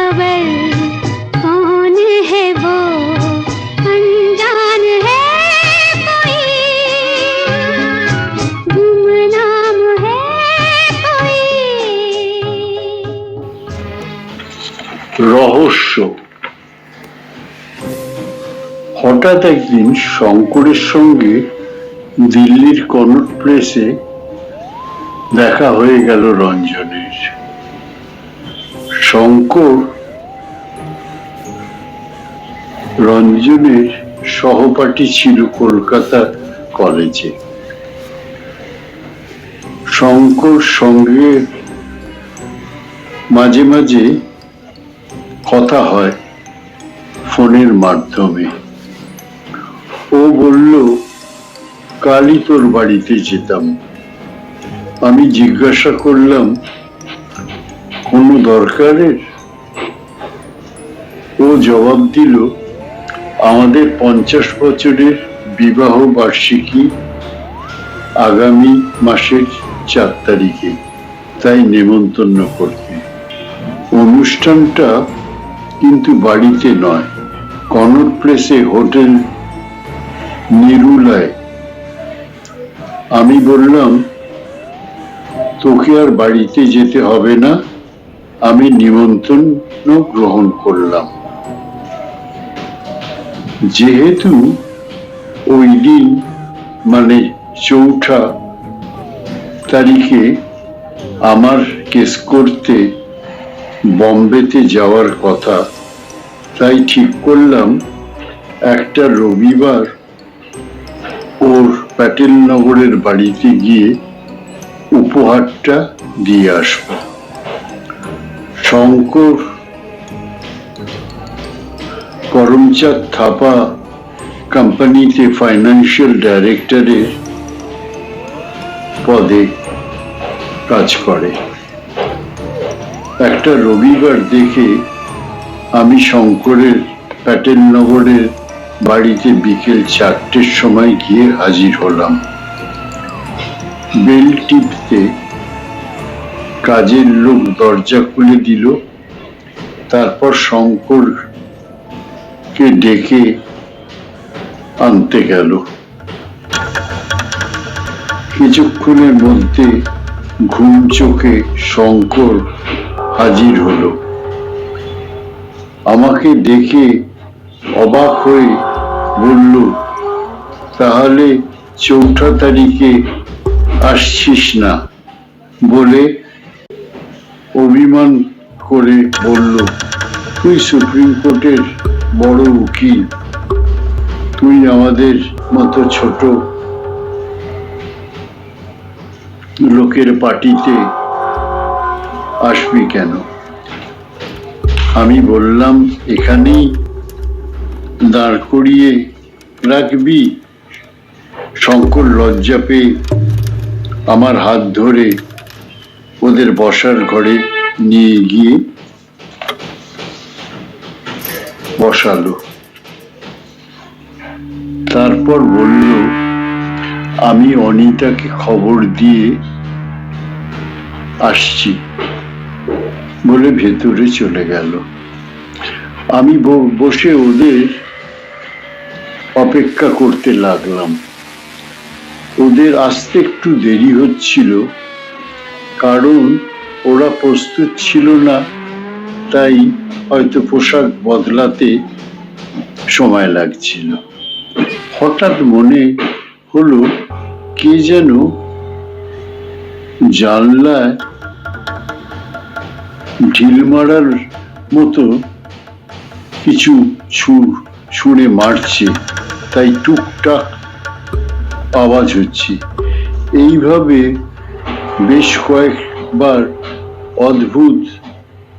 खबर कौन है वो अनजान है कोई है कोई রহস্য। হঠাৎ একদিন শঙ্করের সঙ্গে দিল্লির কনট দেখা হয়ে গেল রঞ্জনের। শঙ্কর রঞ্জনের সহপাঠী ছিল কলকাতা কলেজে। শঙ্কর সঙ্গে মাঝে মাঝে কথা হয় ফোনের মাধ্যমে। ও বলল, কালই তোর বাড়িতে যেতাম। আমি জিজ্ঞাসা করলাম কোনো দরকারের? ও জবাব দিল, আমাদের পঞ্চাশ বছরের বিবাহ বার্ষিকী আগামী মাসের চার তারিখে। তাই নেমন্তন্ন করতে অনুষ্ঠানটা কিন্তু বাড়িতে নয় কনট প্লেসে হোটেল নিরুলায়। আমি বললাম, তোকে আর বাড়িতে যেতে হবে না। আমি নিমন্ত্রণ গ্রহণ করলাম। যেহেতু ওই দিন মানে চৌঠা তারিখে আমার কেস করতে বম্বেতে যাওয়ার কথা, তাই ঠিক করলাম একটা রবিবার ওর প্যাটেল নগরের বাড়িতে গিয়ে উপহারটা দিয়ে আসব। শঙ্কর করমচাঁদ থাপা কোম্পানিতে ফাইন্যান্সিয়াল ডাইরেক্টরের পদে কাজ করে। একটা রবিবার দেখে আমি শঙ্করের প্যাটেল নগরের বাড়িতে বিকেল চারটের সময় গিয়ে হাজির হলাম। বেল টিপতে কাজের লোক দরজা খুলে দিল। তারপর শঙ্করকে ডেকে আনতে গেল। কিছুক্ষণের মধ্যে ঘুম চোখে শঙ্কর হাজির হলো। আমাকে দেখে অবাক হয়ে বলল, তাহলে চৌঠা তারিখে আসছিস না? বলে অভিমান করে বলল, তুই সুপ্রিম কোর্টের বড় উকিল। তুই আমাদের মতো ছোট লোকের পার্টিতে আসবি কেন? আমি বললাম, এখানেই দাঁড় করিয়ে রাখবি। শঙ্কর লজ্জা পেয়ে আমার হাত ধরে ওদের বসার ঘরে নিয়ে গিয়ে বসালো। তারপর বলল, আমি অনিতাকে খবর দিয়ে আসছি। বলে ভেতরে চলে গেল। আমি বসে ওদের অপেক্ষা করতে লাগলাম। ওদের আসতে একটু দেরি হচ্ছিল। কারণ ওরা প্রস্তুত ছিল না, তাই হয়তো পোশাক বদলাতে সময় লাগছিল। হঠাৎ মনে হলো কে যেন জানলায় ঢিল মারার মতো কিছু ছু- ছুঁড়ে মারছে, তাই টুকটাক আওয়াজ হচ্ছে। এইভাবে বেশ কয়েকবার অদ্ভুত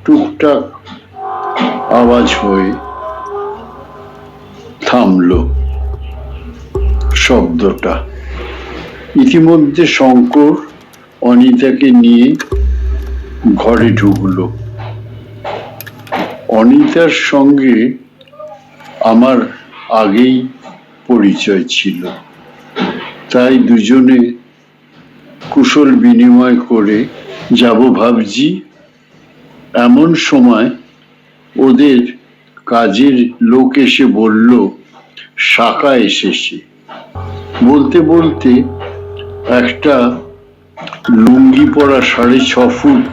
টুকটাক আওয়াজ হয়ে থামলো শব্দটা। ইতিমধ্যে শঙ্কর অনিতাকে নিয়ে ঘরে ঢুকলো। অনিতার সঙ্গে আমার আগেই পরিচয় ছিল। তাই দুজনে কুশল বিনিময় করে যাব ভাবছি, এমন সময় ওদের কাজের লোক এসে বলল, শাখা এসেছে। বলতে বলতে একটা লুঙ্গি পরা সাড়ে ছ ফুট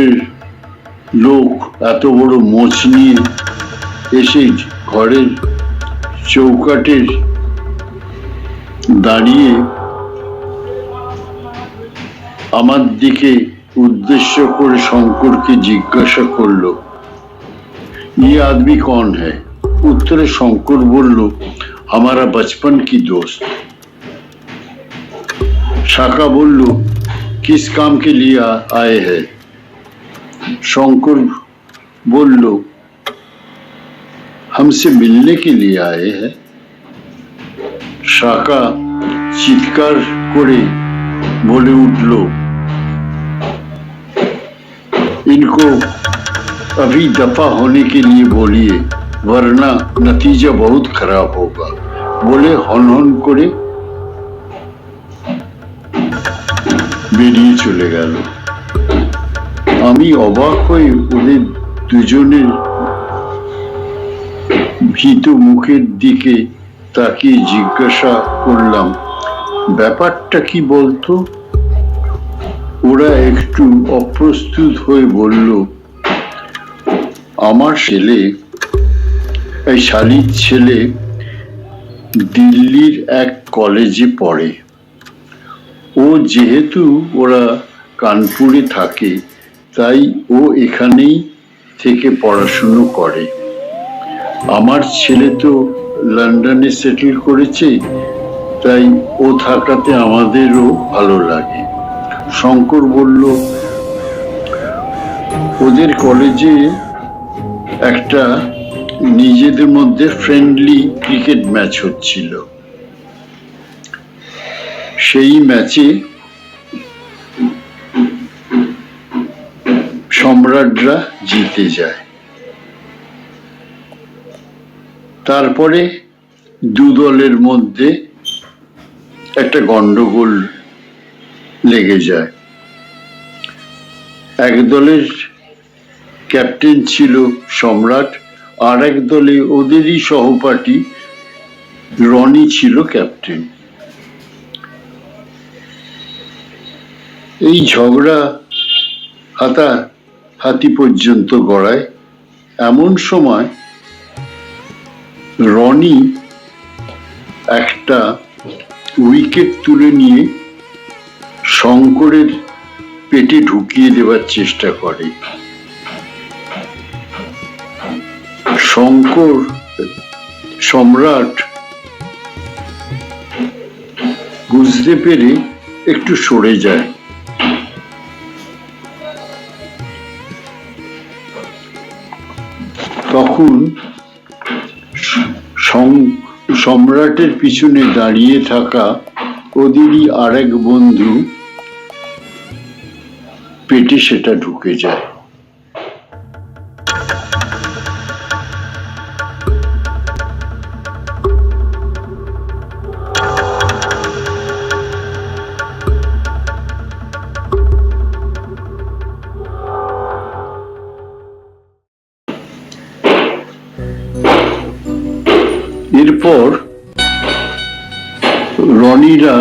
এর লোক এত বড় মোচ নিয়ে এসে ঘরের চৌকাটের দাঁড়িয়ে আমার দিকে উদ্দেশ্য করে শঙ্করকে জিজ্ঞাসা করলো ये आदमी कौन है उत्तरे शंकर बोल हमारा बचपन की दोस्त शाखा बोल किस काम के लिए आ- आए हैं शंकर बोल हमसे मिलने के लिए आए हैं শাখা চিৎকার করে বলে উঠল इनको अभी दफा होने के लिए बोलिए वरना नतीजा बहुत खराब होगा বলে হন হন করে বেরিয়ে চলে গেল আমি অবাক হয়ে ওদের দুজনের ভীত মুখের দিকে তাকিয়ে জিজ্ঞাসা করলাম, ব্যাপারটা কি বলতো? ওরা একটু অপ্রস্তুত হয়ে বলল, আমার ছেলে, এই শালির ছেলে দিল্লির এক কলেজে পড়ে। ও যেহেতু ওরা কানপুরে থাকে, তাই ও এখানেই থেকে পড়াশুনো করে। আমার ছেলে তো লন্ডনে সেটেল করেছে, তাই ও থাকাতে আমাদেরও ভালো লাগে। শঙ্কর বলল, ওদের কলেজে একটা নিজেদের মধ্যে ফ্রেন্ডলি ক্রিকেট ম্যাচ হচ্ছিল। সেই ম্যাচে সম্রাটরা জিতে যায়। তারপরে দু দলের মধ্যে একটা গন্ডগোল লেগে যায়। এক দলের ক্যাপ্টেন ছিল সম্রাট, আর এক দলে ওদেরই সহপাঠী রনি ছিল ক্যাপ্টেন। এই ঝগড়া হাতা হাতি পর্যন্ত গড়ায়। এমন সময় রনি একটা উইকেট তুলে নিয়ে শঙ্করের পেটে ঢুকিয়ে দেওয়ার চেষ্টা করে। শঙ্কর সম্রাট বুঝতে পেরে একটু সরে যায়। তখন সম্রাটের পিছনে দাঁড়িয়ে থাকা ওদেরই আরেক বন্ধু পেটে সেটা ঢুকে যায়। রনিরা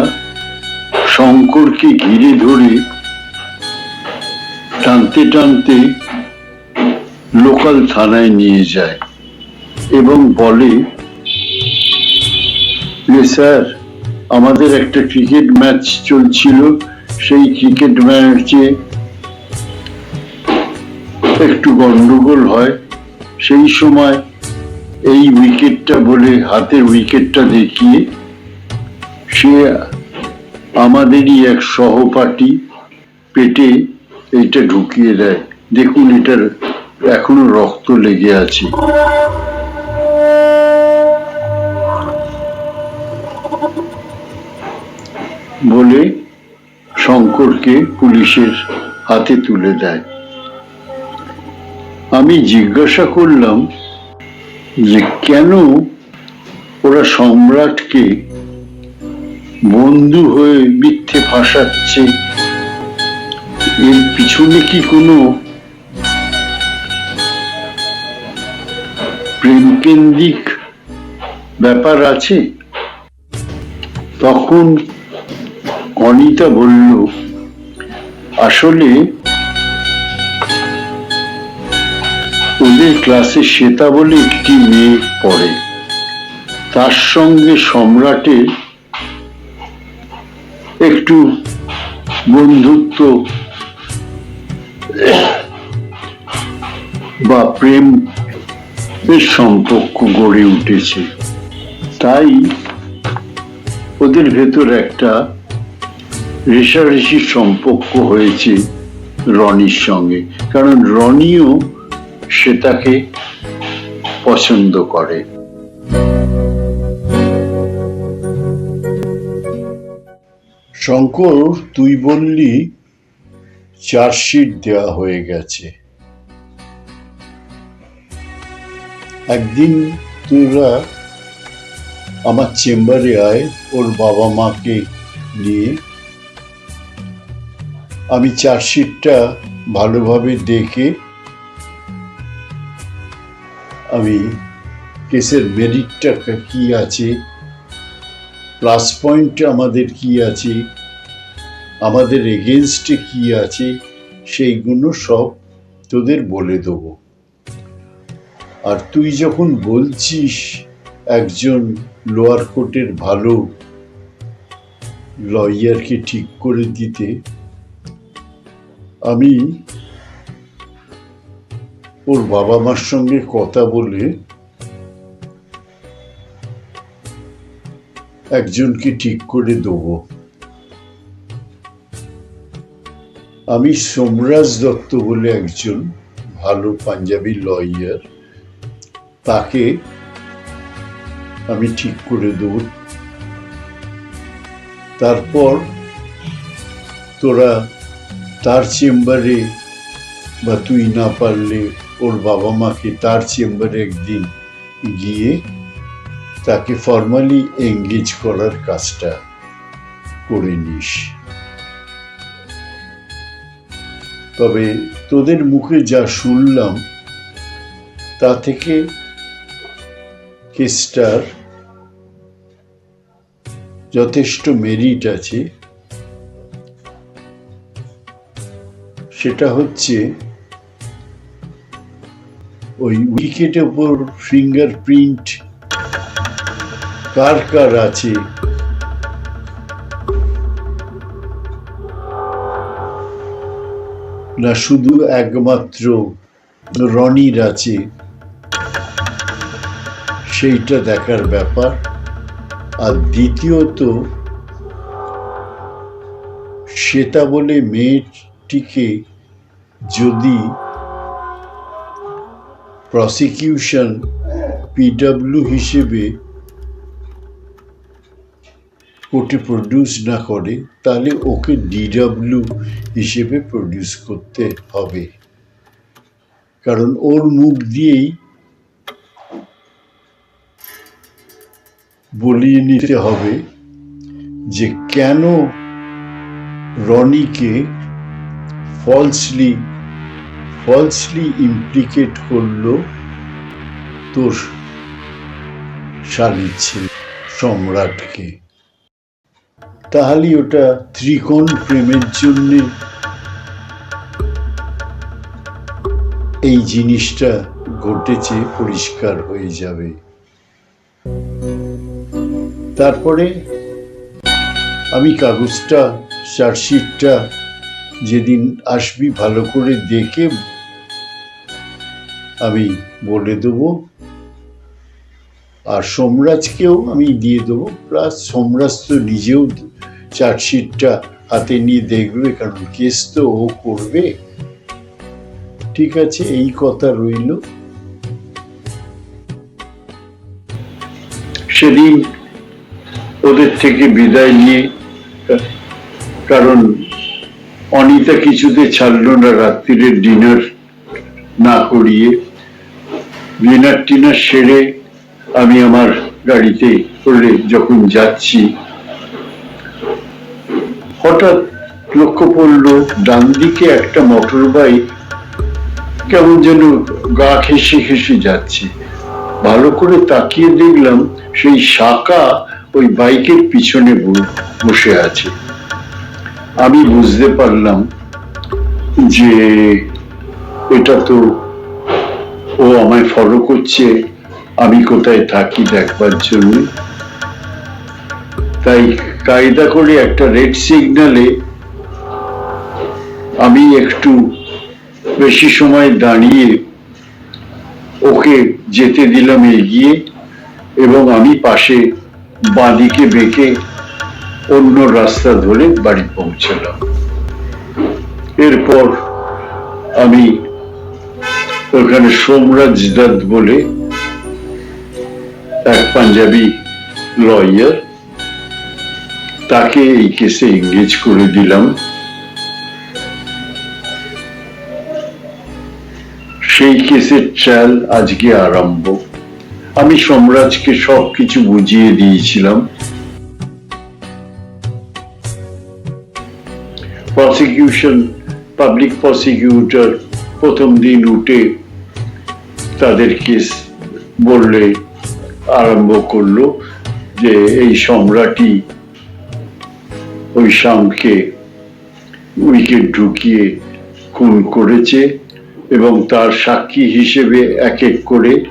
শঙ্করকে ঘিরে ধরে টানতে টানতে লোকাল থানায় নিয়ে যায় এবং বলে স্যার, আমাদের একটা ক্রিকেট ম্যাচ চলছিল। সেই ক্রিকেট ম্যাচে একটু গন্ডগোল হয়। সেই সময় এই উইকেটটা বলে, হাতের উইকেটটা দেখিয়ে সে আমাদেরই এক সহপাঠী পেটে এইটা ঢুকিয়ে দেয়। দেখুন, এটার এখনও রক্ত লেগে আছে। বলে শঙ্করকে পুলিশের হাতে তুলে দেয়। আমি জিজ্ঞাসা করলাম যে কেন ওরা সম্রাটকে বন্ধু হয়ে মিথ্যে ফাঁসাচ্ছে এর পিছনে কি কোনো প্রেমকেন্দ্রিক ব্যাপার আছে? তখন অনিতা বলল, আসলে ওদের ক্লাসে শ্বেতা বলে একটি মেয়ে পড়ে। তার সঙ্গে সম্রাটের একটু বন্ধুত্ব বা প্রেম এর সম্পর্ক গড়ে উঠেছে। তাই ওদের ভেতর একটা রেশারেশির সম্পর্ক হয়েছে রনির সঙ্গে। কারণ রনিও শ্বেতাকে পছন্দ করে। শঙ্কর, তুই বললি চার্জশিট দেওয়া হয়ে গেছে। একদিন তোরা আমার চেম্বারে আয়, ওর বাবা মাকে নিয়ে। আমি চার্জশিটটা ভালোভাবে দেখে আমি কেসের মেরিটটা কি আছে প্লাস পয়েন্ট আমাদের কি আছে? আমাদের এগেনস্টে কি আছে? সেইগুলো সব তোদের বলে দেবো। আর তুই যখন বলছিস একজন লোয়ার কোর্টের ভালো লয়ারকে ঠিক করে দিতে, আমি ওর বাবা মার সঙ্গে কথা বলে একজনকে ঠিক করে দেবো। আমি সোমরাজ দত্ত বলে একজন ভালো পাঞ্জাবি লয়ার তাকে আমি ঠিক করে দেব। তারপর তোরা তার চেম্বারে বা তুই না পারলে ওর বাবা মাকে তার চেম্বারে একদিন গিয়ে তাকে ফর্মালি এঙ্গেজ করার কাজটা করে নিস। তবে তোদের মুখে যা শুনলাম, তা থেকে কেসটার যথেষ্ট মেরিট আছে। সেটা হচ্ছে, ওই উইকেটের উপর ফিঙ্গারপ্রিন্ট কার কার আছে? না শুধু একমাত্র রনির আছে। সেইটা দেখার ব্যাপার। আর দ্বিতীয়ত শ্বেতা বলে মেয়েটিকে যদি প্রসিকিউশন পিডব্লিউ হিসেবে কোর্টে প্রডিউস না করে, তাহলে ওকে ডিডব্লিউ হিসেবে প্রডিউস করতে হবে। কারণ ওর মুখ দিয়েই বলিয়ে নিতে হবে যে কেন রনিকে ফলসলি ফলসলি ইমপ্লিকেট করল তোর শালির ছেলে, সম্রাটকে। তাহলে ওটা ত্রিকোণ প্রেমের জন্যে। এই জিনিসটা ঘটেছে, পরিষ্কার হয়ে যাবে। তারপরে আমি কাগজটা, চার্জশিটটা যেদিন আসবি ভালো করে দেখে আমি বলে দেবো। আর সোমরাজকেও আমি দিয়ে দেবো। প্লাস সোমরাজ তো নিজেও চার্জশিটটা হাতে নিয়ে দেখবে, কারণ কেস তো ও করবে। ঠিক আছে, এই কথা রইল। সেদিন ওদের থেকে বিদায় নিয়ে, কারণ অনিতা কিছুতে ছাড়লো না রাত্রিরের ডিনার না করিয়ে। ডিনার টিনার সেরে আমি আমার গাড়িতে করে যখন যাচ্ছি, হঠাৎ লক্ষ্য পড়ল ডান দিকে একটা মোটর বাইক কেমন যেন গা ঘেসে ঘেসে যাচ্ছে। ভালো করে তাকিয়ে দেখলাম সেই শাখা ওই বাইকের পিছনে বসে আছে। আমি বুঝতে পারলাম যে এটা তো ও আমায় ফলো করছে। আমি কোথায় থাকি দেখবার জন্য? তাই কায়দা করে একটা রেড সিগন্যালে আমি একটু বেশি সময় দাঁড়িয়ে ওকে যেতে দিলাম এগিয়ে এবং আমি পাশে বাঁদিকে বেঁকে অন্য রাস্তা ধরে বাড়ি পৌঁছালাম। এরপর আমি ওখানে সোমরাজ দত্ত বলে পাঞ্জাবি লয়ার, তাকে এই কেসে এঙ্গেজ করে দিলাম। সেই কেসের ট্রায়াল আজকে আরম্ভ। আমি সম্রাজকে সবকিছু বুঝিয়ে দিয়েছিলাম। প্রসিকিউশন পাবলিক প্রসিকিউটর প্রথম দিন উঠে তাদের কেস বললে আরম্ভ করল যে এই সম্রাটই ওই শামকে উইকেট ঢুকিয়ে খুন করেছে এবং তার সাক্ষী হিসেবে এক এক করে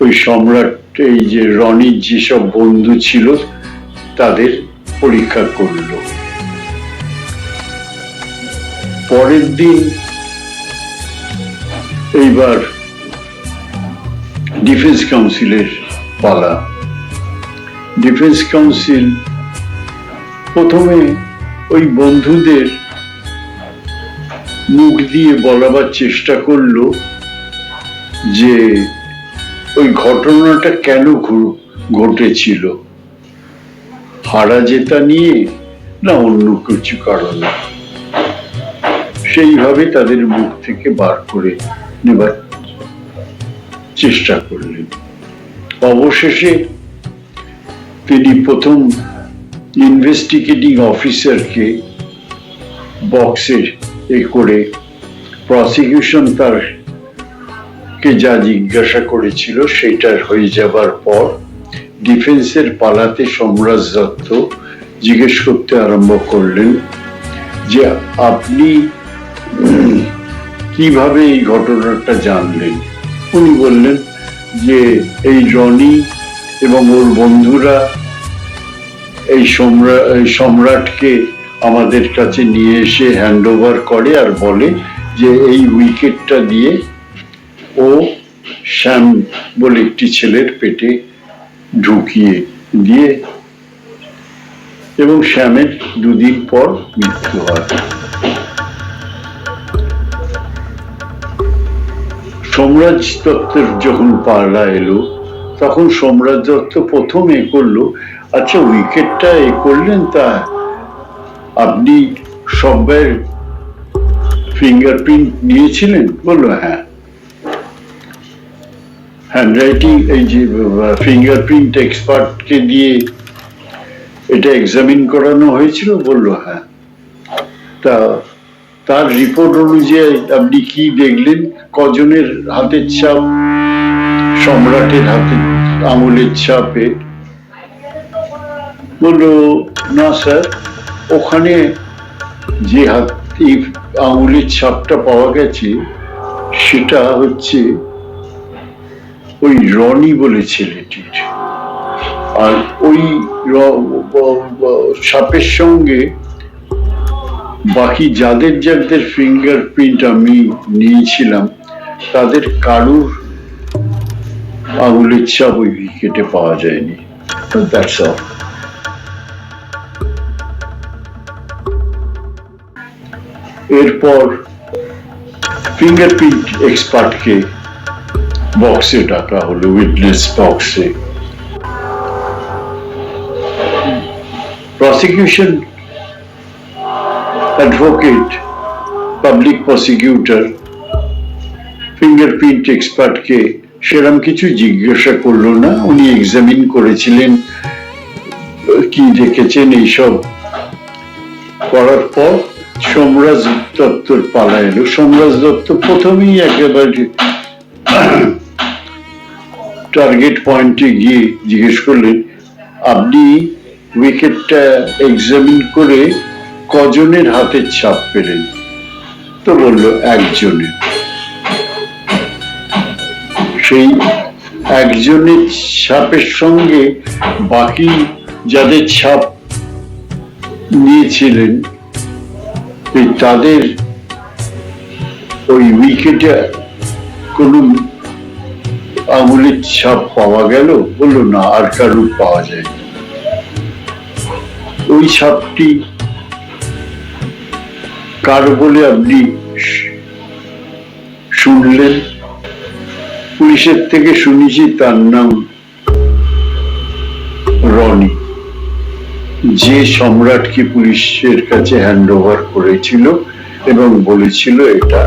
ওই সম্রাট, এই যে রনির যেসব বন্ধু ছিল তাদের পরীক্ষা করল। পরের দিন এইবার ডিফেন্স কাউন্সিলের পালা। ডিফেন্স কাউন্সিল প্রথমে ওই বন্ধুদের মুখ দিয়ে বলাবার চেষ্টা করল যে ওই ঘটনাটা কেন ঘটেছিল। হারা জেতা নিয়ে না অন্য কিছু কারণে? সেইভাবে তাদের মুখ থেকে বার করে নেবার চেষ্টা করলেন। অবশেষে তিনি প্রথম ইনভেস্টিগেটিং অফিসারকে বক্সের এ করে প্রসিকিউশন তার কে যা জিজ্ঞাসা করেছিল সেটার হয়ে যাবার পর ডিফেন্সের পালাতে সম্রাজ দত্ত জিজ্ঞেস করতে আরম্ভ করলেন যে আপনি কীভাবে এই ঘটনাটা জানলেন? উনি বললেন যে, এই রনি এবং ওর বন্ধুরা এই সম্রা- এই সম্রাটকে আমাদের কাছে নিয়ে এসে হ্যান্ড ওভার করে আর বলে যে, এই উইকেটটা দিয়ে ও শ্যাম বলে একটি ছেলের পেটে ঢুকিয়ে দিয়ে এবং শ্যামের দুদিন পর মৃত্যু হয়। সোমরাজ দত্তের যখন পাল্লা এলো, তখন সোমরাজ দত্ত প্রথম এ করল আচ্ছা উইকেটটা এ করলেন তা আপনি সব্বার ফিঙ্গারপ্রিন্ট নিয়েছিলেন? বলল হ্যাঁ। হ্যান্ডরাইটিং এই যে ফিঙ্গারপ্রিন্ট এক্সপার্টকে দিয়ে এটা এক্সামিন করানো হয়েছিল? বলল হ্যাঁ। তা তার রিপোর্ট অনুযায়ী আপনি কি দেখলেন? কজনের হাতের ছাপ? সম্রাটের হাতের আঙুলের ছাপে? বলল, না স্যার, ওখানে যে হাত এই আঙুলের ছাপটা পাওয়া গেছে, সেটা হচ্ছে ওই রনি বলে ছেলেটির। আর ওই সাপের সঙ্গে বাকি যাদের যাদের ফিঙ্গারপ্রিন্ট আমি নিয়েছিলাম, তাদের কারুর আঙুলের ছাপ ওই উইকেটে পাওয়া যায়নি। দ্যাটস অল এরপর ফিঙ্গারপ্রিন্ট এক্সপার্টকে বক্সে ডাকা হলো উইটনেস বক্সে prosecution advocate public prosecutor fingerprint এক্সপার্টকে সেরম কিছু জিজ্ঞাসা করল না। উনি এক্সামিন করেছিলেন, কি দেখেছেন এইসব করার পর সোমরাজ দত্তর পালা এলো। সোমরাজ দত্ত প্রথমেই একেবারে টার্গেট পয়েন্টে গিয়ে জিজ্ঞেস করলেন, আপনি উইকেটটা এক্সামিন করে কজনের হাতের ছাপ পেলেন? তো বলল, একজনের। সেই একজনের ছাপের সঙ্গে বাকি যাদের ছাপ নিয়েছিলেন তাদের ওই উইকেটে কোনো আঙুলের ছাপ পাওয়া গেল? বলল, না, আর কারুর পাওয়া যায় ওই ছাপটি কার বলে আপনি শুনলেন? পুলিশের থেকে শুনেছি তার নাম রনি। যে সম্রাটকে পুলিশের কাছে হ্যান্ড ওভার করেছিল এবং বলেছিল এটা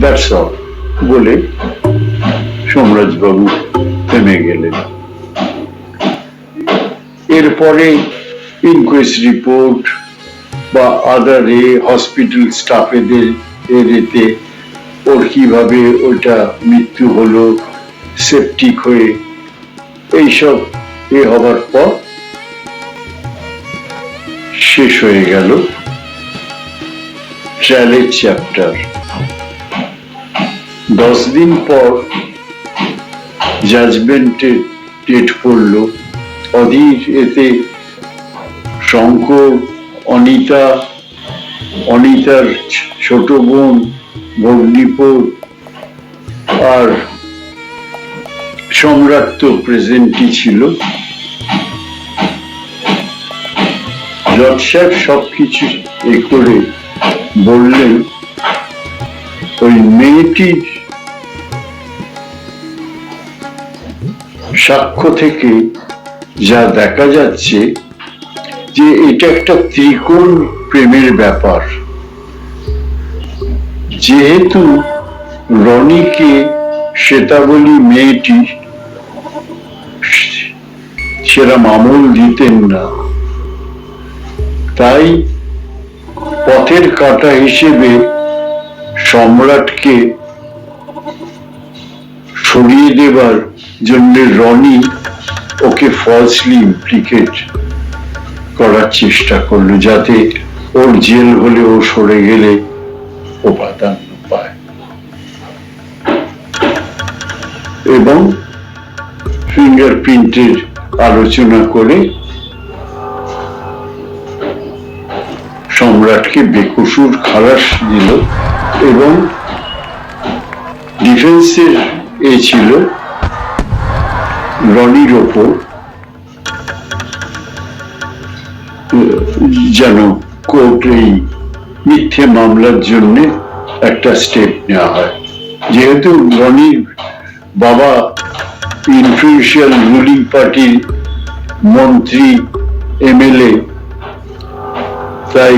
দ্যাটস অল বলে সোমরাজবাবু থেমে গেলেন। এরপরে ইনকোয়েস্ট রিপোর্ট বা আদার এ হসপিটাল স্টাফেদের এর এতে ওর কীভাবে ওটা মৃত্যু হলো সেপটিক হয়ে, এইসব এ হবার পর শেষ হয়ে গেল ট্রায়ালের চ্যাপ্টার দশ দিন পর জাজমেন্টের ডেট পড়ল। অধীর এতে শঙ্কর অনিতা, অনিতার ছোট বোন ভগ্নিপুর আর সম্রাট তো প্রেজেন্টই ছিল। জজ সাহেব সবকিছু এ করে বললেন, ওই মেয়েটির সাক্ষ্য থেকে যা দেখা যাচ্ছে যে এটা একটা ত্রিকোণ প্রেমের ব্যাপার। যেহেতু রনিকে শ্বেতাবলী মেয়েটি সেরম আমল দিতেন না, তাই পথের কাটা হিসেবে সম্রাটকে সরিয়ে দেবার জন্য রনি ওকে ফলসলি ইমপ্লিকেট করার চেষ্টা করল যাতে ওর জেল হলে ও সরে গেলে প্রাধান্য পায়। এবং ফিঙ্গারপ্রিন্টের আলোচনা করে সম্রাটকে বেকসুর খালাস দিল এবং ডিফেন্সের এ ছিল রনির ওপর যেন কোর্ট এই মিথ্যে মামলার জন্য একটা স্টেপ নেওয়া হয়। যেহেতু রনির বাবা ইনফ্লুয়েন্সিয়াল রুলিং পার্টির মন্ত্রী, এমএলএ, তাই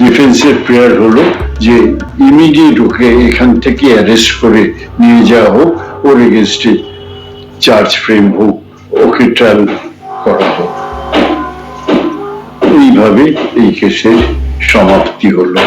ডিফেন্সের প্রেয়ার হলো যে ইমিডিয়েট ওকে এখান থেকে অ্যারেস্ট করে নিয়ে যাওয়া হোক, ওর এগেনস্টে চার্জ ফ্রেম হোক। ওকে ট্রায়াল করা হোক। এইভাবে এই কেসের সমাপ্তি হলো।